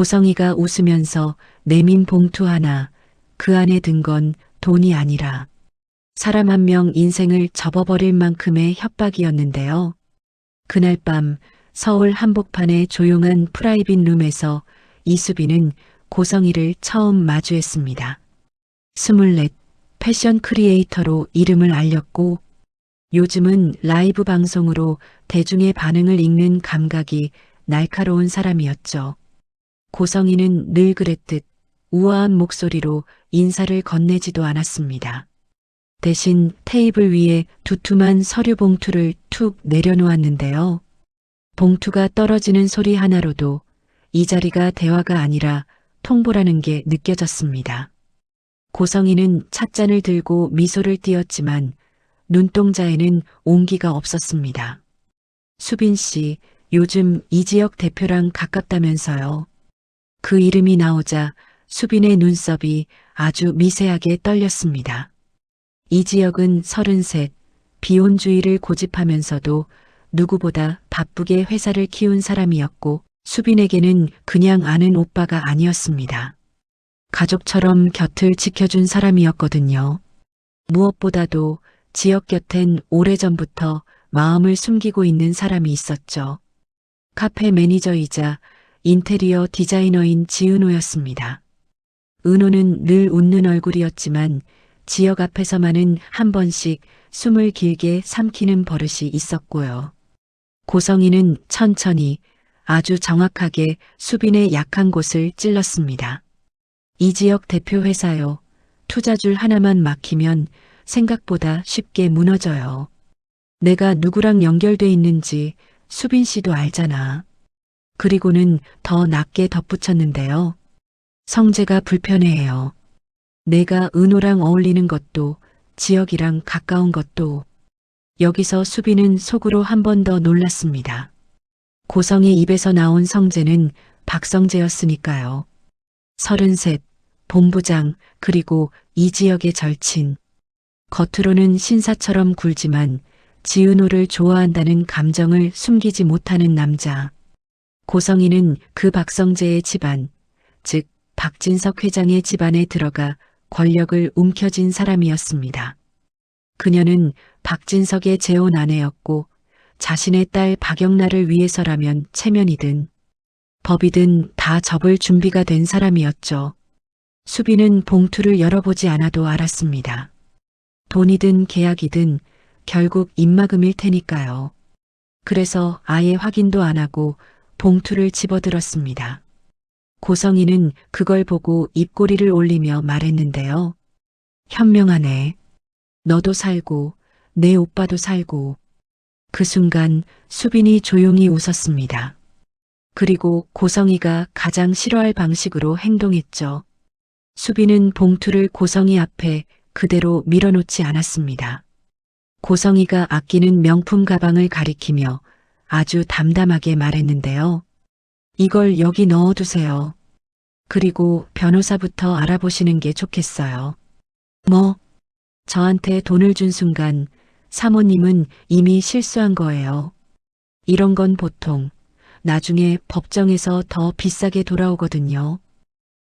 고성이가 웃으면서 내민 봉투 하나, 그 안에 든 건 돈이 아니라 사람 한 명 인생을 접어버릴 만큼의 협박이었는데요. 그날 밤 서울 한복판의 조용한 프라이빗 룸에서 이수빈은 고성이를 처음 마주했습니다. 스물넷 패션 크리에이터로 이름을 알렸고 요즘은 라이브 방송으로 대중의 반응을 읽는 감각이 날카로운 사람이었죠. 고성이는 늘 그랬듯 우아한 목소리로 인사를 건네지도 않았습니다. 대신 테이블 위에 두툼한 서류 봉투를 툭 내려놓았는데요. 봉투가 떨어지는 소리 하나로도 이 자리가 대화가 아니라 통보라는 게 느껴졌습니다. 고성이는 찻잔을 들고 미소를 띄었지만 눈동자에는 온기가 없었습니다. 수빈 씨, 요즘 이지혁 대표랑 가깝다면서요. 그 이름이 나오자 수빈의 눈썹이 아주 미세하게 떨렸습니다. 이지혁은 서른셋, 비혼주의를 고집하면서도 누구보다 바쁘게 회사를 키운 사람이었고 수빈에게는 그냥 아는 오빠가 아니었습니다. 가족처럼 곁을 지켜준 사람이었거든요. 무엇보다도 지역 곁엔 오래전부터 마음을 숨기고 있는 사람이 있었죠. 카페 매니저이자 인테리어 디자이너인 지은호였습니다. 은호는 늘 웃는 얼굴이었지만 지역 앞에서만은 한 번씩 숨을 길게 삼키는 버릇이 있었고요. 고성이는 천천히 아주 정확하게 수빈의 약한 곳을 찔렀습니다. 이 지역 대표 회사요. 투자줄 하나만 막히면 생각보다 쉽게 무너져요. 내가 누구랑 연결돼 있는지 수빈 씨도 알잖아. 그리고는 더 낮게 덧붙였는데요. 성재가 불편해해요. 내가 은호랑 어울리는 것도 지역이랑 가까운 것도 여기서 수빈은 속으로 한 번 더 놀랐습니다. 고성의 입에서 나온 성재는 박성재였으니까요. 서른셋, 본부장, 그리고 이 지역의 절친. 겉으로는 신사처럼 굴지만 지은호를 좋아한다는 감정을 숨기지 못하는 남자. 고성이는 그 박성재의 집안, 즉 박진석 회장의 집안에 들어가 권력을 움켜쥔 사람이었습니다. 그녀는 박진석의 재혼 아내였고 자신의 딸 박영란을 위해서라면 체면이든 법이든 다 접을 준비가 된 사람이었죠. 수비는 봉투를 열어보지 않아도 알았습니다. 돈이든 계약이든 결국 입막음일 테니까요. 그래서 아예 확인도 안 하고 봉투를 집어들었습니다. 고성이는 그걸 보고 입꼬리를 올리며 말했는데요. 현명하네. 너도 살고 내 오빠도 살고 그 순간 수빈이 조용히 웃었습니다. 그리고 고성이가 가장 싫어할 방식으로 행동했죠. 수빈은 봉투를 고성이 앞에 그대로 밀어놓지 않았습니다. 고성이가 아끼는 명품 가방을 가리키며 아주 담담하게 말했는데요. 이걸 여기 넣어두세요. 그리고 변호사부터 알아보시는 게 좋겠어요. 뭐? 저한테 돈을 준 순간 사모님은 이미 실수한 거예요. 이런 건 보통 나중에 법정에서 더 비싸게 돌아오거든요.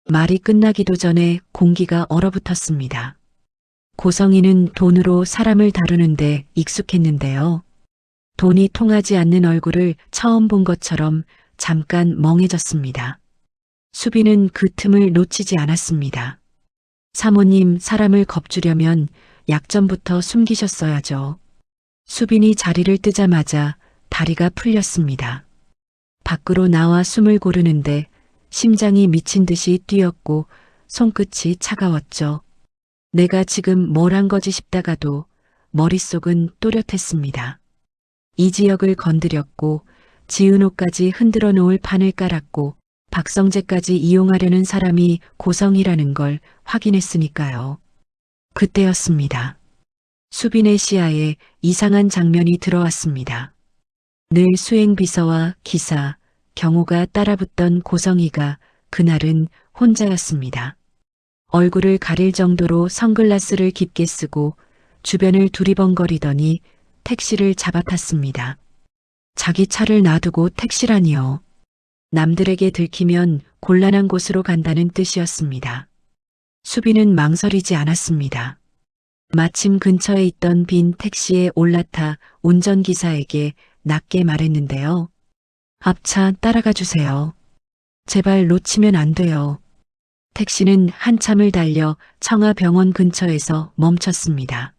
말이 끝나기도 전에 공기가 얼어붙었습니다. 고성이는 돈으로 사람을 다루는데 익숙했는데요. 돈이 통하지 않는 얼굴을 처음 본 것처럼 잠깐 멍해졌습니다. 수비는 그 틈을 놓치지 않았습니다. 사모님 사람을 겁주려면 약점부터 숨기셨어야죠. 수빈이 자리를 뜨자마자 다리가 풀렸습니다. 밖으로 나와 숨을 고르는데 심장이 미친 듯이 뛰었고 손끝이 차가웠죠. 내가 지금 뭘 한 거지 싶다가도 머릿속은 또렷했습니다. 이 지역을 건드렸고 지은호까지 흔들어 놓을 판을 깔았고 박성재까지 이용하려는 사람이 고성이라는 걸 확인했으니까요. 그때였습니다. 수빈의 시야에 이상한 장면이 들어왔습니다. 늘 수행비서와 기사, 경호가 따라붙던 고성이가 그날은 혼자였습니다. 얼굴을 가릴 정도로 선글라스를 깊게 쓰고 주변을 두리번거리더니 택시를 잡아탔습니다. 자기 차를 놔두고 택시라니요. 남들에게 들키면 곤란한 곳으로 간다는 뜻이었습니다. 수빈은 망설이지 않았습니다. 마침 근처에 있던 빈 택시에 올라타 운전기사에게 낮게 말했는데요. 앞차 따라가 주세요. 제발 놓치면 안 돼요. 택시는 한참을 달려 청아병원 근처에서 멈췄습니다.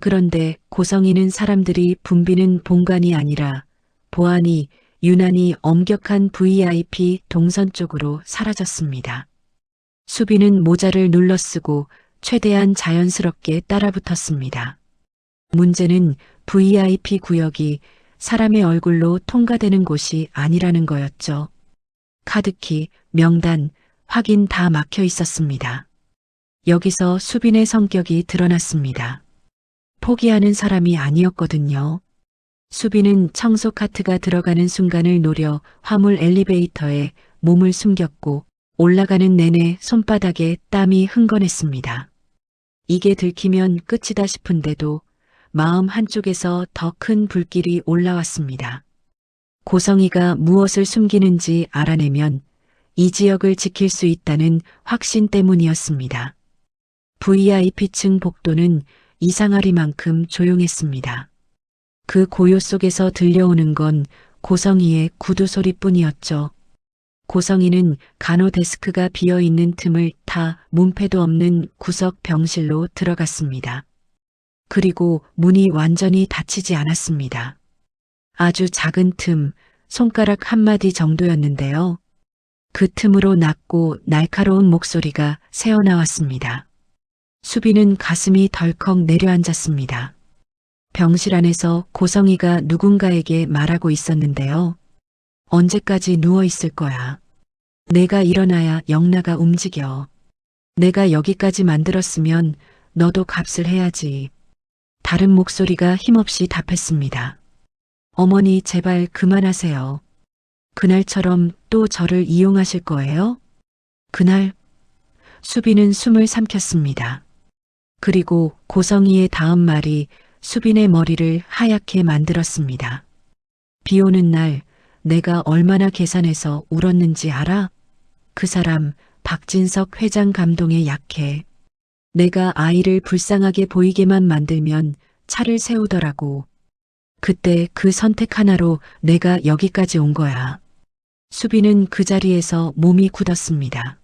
그런데 고성이는 사람들이 붐비는 본관이 아니라 보안이 유난히 엄격한 VIP 동선 쪽으로 사라졌습니다. 수비는 모자를 눌러쓰고 최대한 자연스럽게 따라붙었습니다. 문제는 VIP 구역이 사람의 얼굴로 통과되는 곳이 아니라는 거였죠. 카드키, 명단, 확인 다 막혀 있었습니다. 여기서 수빈의 성격이 드러났습니다. 포기하는 사람이 아니었거든요. 수빈은 청소 카트가 들어가는 순간을 노려 화물 엘리베이터에 몸을 숨겼고 올라가는 내내 손바닥에 땀이 흥건했습니다. 이게 들키면 끝이다 싶은데도 마음 한쪽에서 더 큰 불길이 올라왔습니다. 고성이가 무엇을 숨기는지 알아내면 이 지역을 지킬 수 있다는 확신 때문이었습니다. VIP층 복도는 이상하리만큼 조용했습니다. 그 고요 속에서 들려오는 건 고성이의 구두 소리뿐이었죠. 고성이는 간호 데스크가 비어 있는 틈을 타 문패도 없는 구석 병실로 들어갔습니다. 그리고 문이 완전히 닫히지 않았습니다. 아주 작은 틈, 손가락 한마디 정도였는데요. 그 틈으로 낮고 날카로운 목소리가 새어나왔습니다. 수비는 가슴이 덜컥 내려앉았습니다. 병실 안에서 고성이가 누군가에게 말하고 있었는데요. 언제까지 누워 있을 거야. 내가 일어나야 영나가 움직여. 내가 여기까지 만들었으면 너도 값을 해야지. 다른 목소리가 힘없이 답했습니다. 어머니 제발 그만하세요. 그날처럼 또 저를 이용하실 거예요? 그날 수빈은 숨을 삼켰습니다. 그리고 고성이의 다음 말이 수빈의 머리를 하얗게 만들었습니다. 비 오는 날 내가 얼마나 계산해서 울었는지 알아? 그 사람 박진석 회장 감동에 약해. 내가 아이를 불쌍하게 보이게만 만들면 차를 세우더라고. 그때 그 선택 하나로 내가 여기까지 온 거야. 수비는 그 자리에서 몸이 굳었습니다.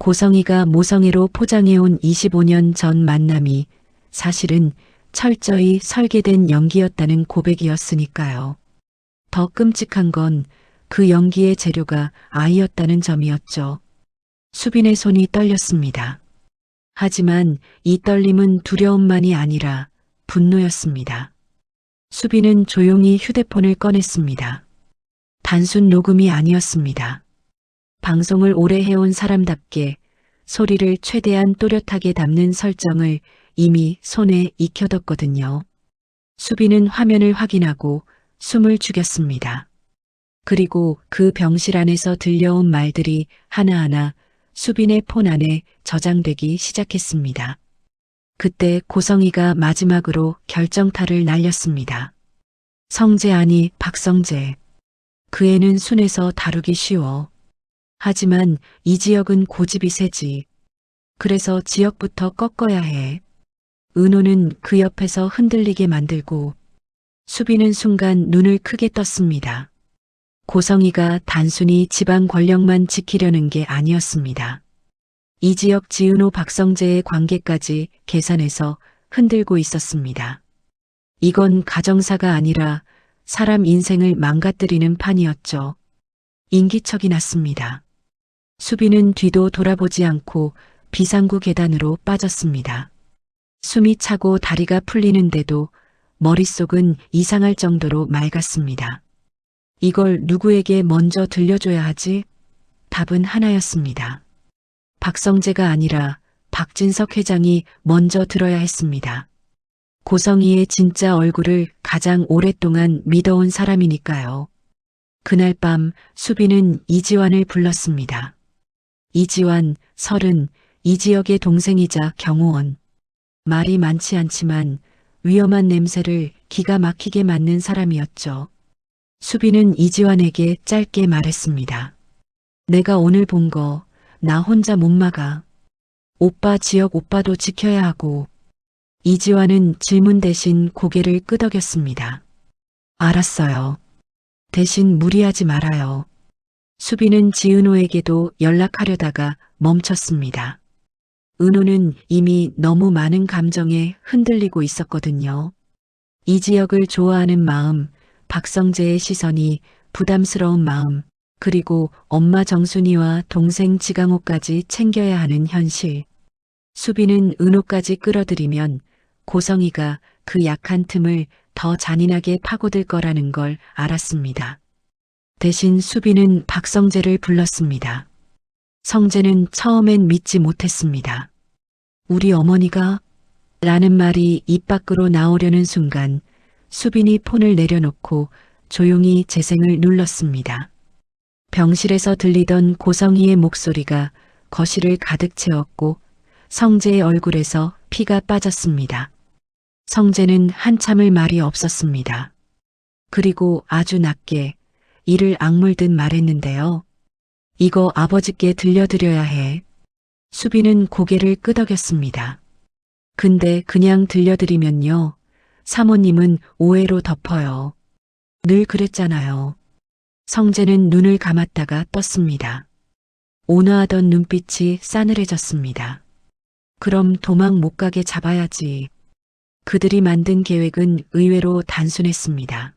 고성이가 모성애로 포장해온 25년 전 만남이 사실은 철저히 설계된 연기였다는 고백이었으니까요. 더 끔찍한 건 그 연기의 재료가 아이였다는 점이었죠. 수빈의 손이 떨렸습니다. 하지만 이 떨림은 두려움만이 아니라 분노였습니다. 수빈은 조용히 휴대폰을 꺼냈습니다. 단순 녹음이 아니었습니다. 방송을 오래 해온 사람답게 소리를 최대한 또렷하게 담는 설정을 이미 손에 익혀뒀거든요. 수빈은 화면을 확인하고 숨을 죽였습니다. 그리고 그 병실 안에서 들려온 말들이 하나하나 수빈의 폰 안에 저장되기 시작했습니다. 그때 고성이가 마지막으로 결정타를 날렸습니다. 성재 아니 박성재. 그 애는 순해서 다루기 쉬워. 하지만 이 지역은 고집이 세지. 그래서 지역부터 꺾어야 해. 은호는 그 옆에서 흔들리게 만들고 수비는 순간 눈을 크게 떴습니다. 고성이가 단순히 지방 권력만 지키려는 게 아니었습니다. 이 지역 지은호 박성재의 관계까지 계산해서 흔들고 있었습니다. 이건 가정사가 아니라 사람 인생을 망가뜨리는 판이었죠. 인기척이 났습니다. 수비는 뒤도 돌아보지 않고 비상구 계단으로 빠졌습니다. 숨이 차고 다리가 풀리는데도 머릿속은 이상할 정도로 맑았습니다. 이걸 누구에게 먼저 들려줘야 하지? 답은 하나였습니다. 박성재가 아니라 박진석 회장이 먼저 들어야 했습니다. 고성이의 진짜 얼굴을 가장 오랫동안 믿어온 사람이니까요. 그날 밤 수비는 이지환을 불렀습니다. 이지환, 설은 이 지역의 동생이자 경호원. 말이 많지 않지만 위험한 냄새를 기가 막히게 맡는 사람이었죠. 수빈은 이지환에게 짧게 말했습니다. 내가 오늘 본 거, 나 혼자 못 막아. 오빠 지역 오빠도 지켜야 하고. 이지환은 질문 대신 고개를 끄덕였습니다. 알았어요. 대신 무리하지 말아요. 수빈은 지은호에게도 연락하려다가 멈췄습니다. 은호는 이미 너무 많은 감정에 흔들리고 있었거든요. 이 지역을 좋아하는 마음, 박성재의 시선이 부담스러운 마음, 그리고 엄마 정순이와 동생 지강호까지 챙겨야 하는 현실. 수빈은 은호까지 끌어들이면 고성이가 그 약한 틈을 더 잔인하게 파고들 거라는 걸 알았습니다. 대신 수빈은 박성재를 불렀습니다. 성재는 처음엔 믿지 못했습니다. 우리 어머니가 라는 말이 입 밖으로 나오려는 순간 수빈이 폰을 내려놓고 조용히 재생을 눌렀습니다. 병실에서 들리던 고성희의 목소리가 거실을 가득 채웠고 성재의 얼굴에서 피가 빠졌습니다. 성재는 한참을 말이 없었습니다. 그리고 아주 낮게 이를 악물듯 말했는데요. 이거 아버지께 들려드려야 해. 수빈은 고개를 끄덕였습니다. 근데 그냥 들려드리면요. 사모님은 오해로 덮어요. 늘 그랬잖아요. 성재는 눈을 감았다가 떴습니다. 온화하던 눈빛이 싸늘해졌습니다. 그럼 도망 못 가게 잡아야지. 그들이 만든 계획은 의외로 단순했습니다.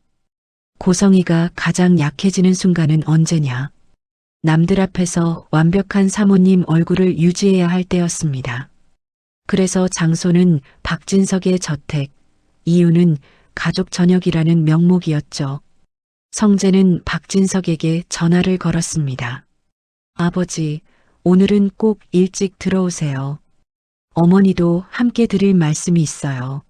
고성이가 가장 약해지는 순간은 언제냐? 남들 앞에서 완벽한 사모님 얼굴을 유지해야 할 때였습니다. 그래서 장소는 박진석의 저택, 이유는 가족 저녁이라는 명목이었죠. 성재는 박진석에게 전화를 걸었습니다. 아버지, 오늘은 꼭 일찍 들어오세요. 어머니도 함께 드릴 말씀이 있어요.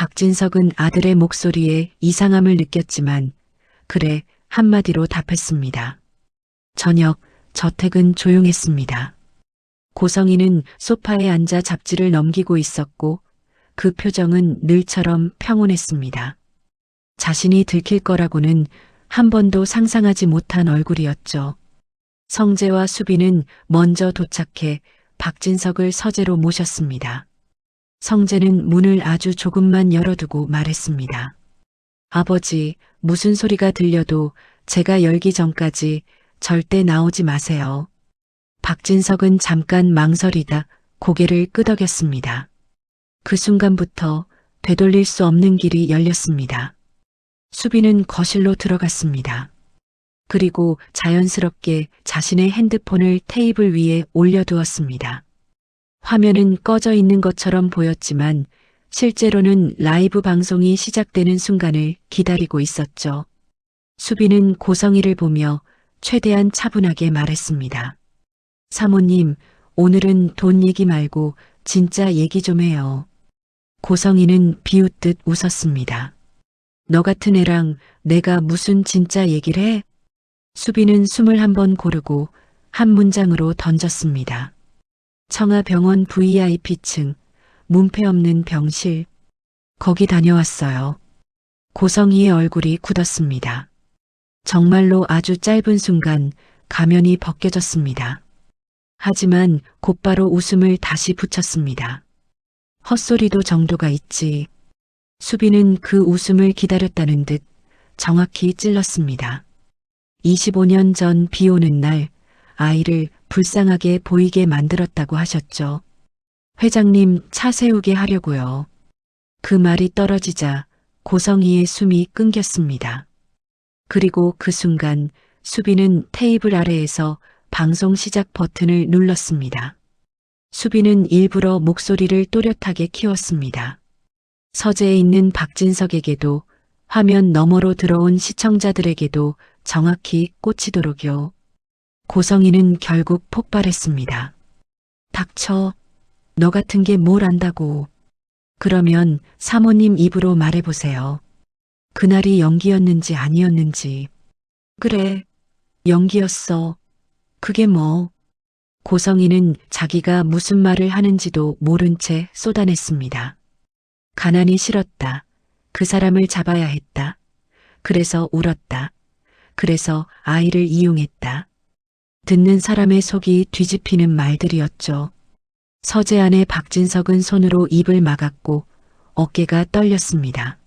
박진석은 아들의 목소리에 이상함을 느꼈지만, 그래, 한마디로 답했습니다. 저녁, 저택은 조용했습니다. 고성이는 소파에 앉아 잡지를 넘기고 있었고, 그 표정은 늘처럼 평온했습니다. 자신이 들킬 거라고는 한 번도 상상하지 못한 얼굴이었죠. 성재와 수빈은 먼저 도착해 박진석을 서재로 모셨습니다. 성재는 문을 아주 조금만 열어두고 말했습니다. 아버지, 무슨 소리가 들려도 제가 열기 전까지 절대 나오지 마세요. 박진석은 잠깐 망설이다 고개를 끄덕였습니다. 그 순간부터 되돌릴 수 없는 길이 열렸습니다. 수빈은 거실로 들어갔습니다. 그리고 자연스럽게 자신의 핸드폰을 테이블 위에 올려두었습니다. 화면은 꺼져 있는 것처럼 보였지만 실제로는 라이브 방송이 시작되는 순간을 기다리고 있었죠. 수빈은 고성이를 보며 최대한 차분하게 말했습니다. 사모님, 오늘은 돈 얘기 말고 진짜 얘기 좀 해요. 고성이는 비웃듯 웃었습니다. 너 같은 애랑 내가 무슨 진짜 얘기를 해? 수빈은 숨을 한 번 고르고 한 문장으로 던졌습니다. 청아병원 VIP층, 문패 없는 병실. 거기 다녀왔어요. 고성이의 얼굴이 굳었습니다. 정말로 아주 짧은 순간 가면이 벗겨졌습니다. 하지만 곧바로 웃음을 다시 붙였습니다. 헛소리도 정도가 있지. 수빈은 그 웃음을 기다렸다는 듯 정확히 찔렀습니다. 25년 전 비 오는 날 아이를 불쌍하게 보이게 만들었다고 하셨죠. 회장님 차 세우게 하려고요. 그 말이 떨어지자 고성이의 숨이 끊겼습니다. 그리고 그 순간 수빈은 테이블 아래에서 방송 시작 버튼을 눌렀습니다. 수빈은 일부러 목소리를 또렷하게 키웠습니다. 서재에 있는 박진석에게도 화면 너머로 들어온 시청자들에게도 정확히 꽂히도록요. 고성이는 결국 폭발했습니다. 닥쳐. 너 같은 게 뭘 안다고. 그러면 사모님 입으로 말해보세요. 그날이 연기였는지 아니었는지. 그래, 연기였어. 그게 뭐. 고성이는 자기가 무슨 말을 하는지도 모른 채 쏟아냈습니다. 가난이 싫었다. 그 사람을 잡아야 했다. 그래서 울었다. 그래서 아이를 이용했다. 듣는 사람의 속이 뒤집히는 말들이었죠. 서재 안에 박진석은 손으로 입을 막았고 어깨가 떨렸습니다.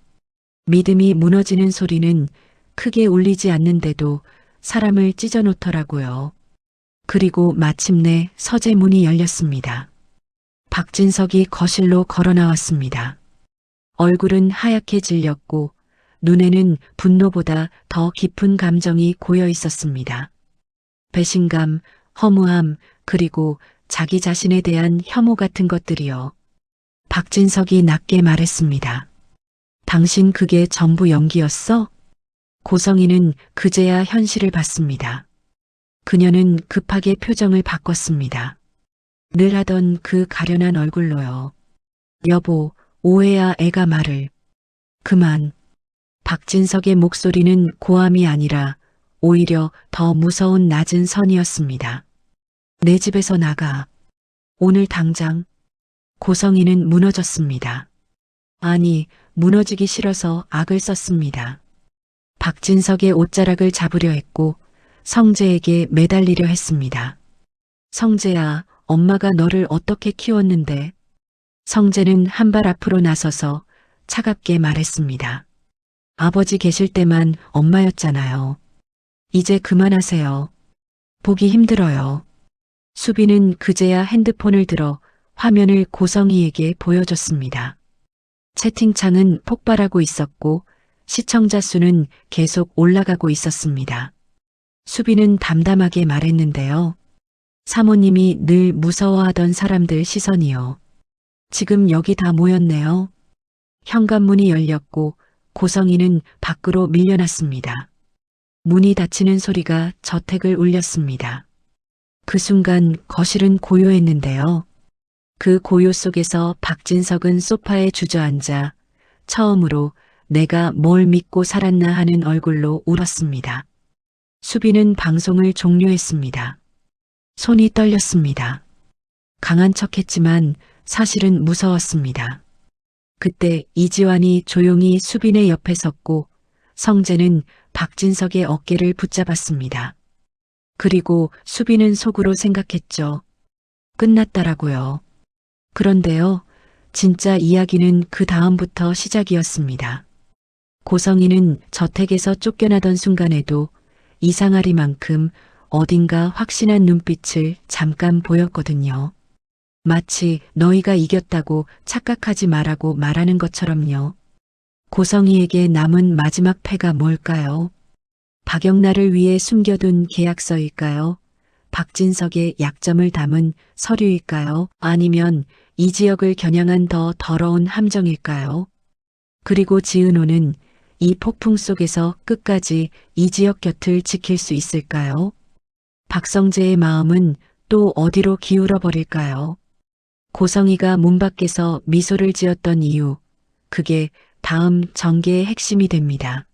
믿음이 무너지는 소리는 크게 울리지 않는데도 사람을 찢어놓더라고요. 그리고 마침내 서재 문이 열렸습니다. 박진석이 거실로 걸어 나왔습니다. 얼굴은 하얗게 질렸고 눈에는 분노보다 더 깊은 감정이 고여 있었습니다. 배신감, 허무함, 그리고 자기 자신에 대한 혐오 같은 것들이요. 박진석이 낮게 말했습니다. 당신 그게 전부 연기였어? 고성이는 그제야 현실을 봤습니다. 그녀는 급하게 표정을 바꿨습니다. 늘 하던 그 가련한 얼굴로요. 여보, 오해야 애가 말을. 그만. 박진석의 목소리는 고함이 아니라 오히려 더 무서운 낮은 선이었습니다. 내 집에서 나가. 오늘 당장. 고성이는 무너졌습니다. 아니, 무너지기 싫어서 악을 썼습니다. 박진석의 옷자락을 잡으려 했고 성재에게 매달리려 했습니다. 성재야, 엄마가 너를 어떻게 키웠는데? 성재는 한 발 앞으로 나서서 차갑게 말했습니다. 아버지 계실 때만 엄마였잖아요. 이제 그만하세요. 보기 힘들어요. 수비는 그제야 핸드폰을 들어 화면을 고성이에게 보여줬습니다. 채팅창은 폭발하고 있었고 시청자 수는 계속 올라가고 있었습니다. 수비는 담담하게 말했는데요. 사모님이 늘 무서워하던 사람들 시선이요. 지금 여기 다 모였네요. 현관문이 열렸고 고성이는 밖으로 밀려났습니다. 문이 닫히는 소리가 저택을 울렸습니다. 그 순간 거실은 고요했는데요. 그 고요 속에서 박진석은 소파에 주저앉아 처음으로 내가 뭘 믿고 살았나 하는 얼굴로 울었습니다. 수비는 방송을 종료했습니다. 손이 떨렸습니다. 강한 척 했지만 사실은 무서웠습니다. 그때 이지환이 조용히 수빈의 옆에 섰고 성재는 박진석의 어깨를 붙잡았습니다. 그리고 수빈은 속으로 생각했죠. 끝났다라고요. 그런데요, 진짜 이야기는 그 다음부터 시작이었습니다. 고성이는 저택에서 쫓겨나던 순간에도 이상하리만큼 어딘가 확신한 눈빛을 잠깐 보였거든요. 마치 너희가 이겼다고 착각하지 말라고 말하는 것처럼요. 고성이에게 남은 마지막 패가 뭘까요? 박영나를 위해 숨겨둔 계약서일까요? 박진석의 약점을 담은 서류일까요? 아니면 이 지역을 겨냥한 더 더러운 함정일까요? 그리고 지은호는 이 폭풍 속에서 끝까지 이 지역 곁을 지킬 수 있을까요? 박성재의 마음은 또 어디로 기울어 버릴까요? 고성이가 문 밖에서 미소를 지었던 이유, 그게 다음 전개의 핵심이 됩니다.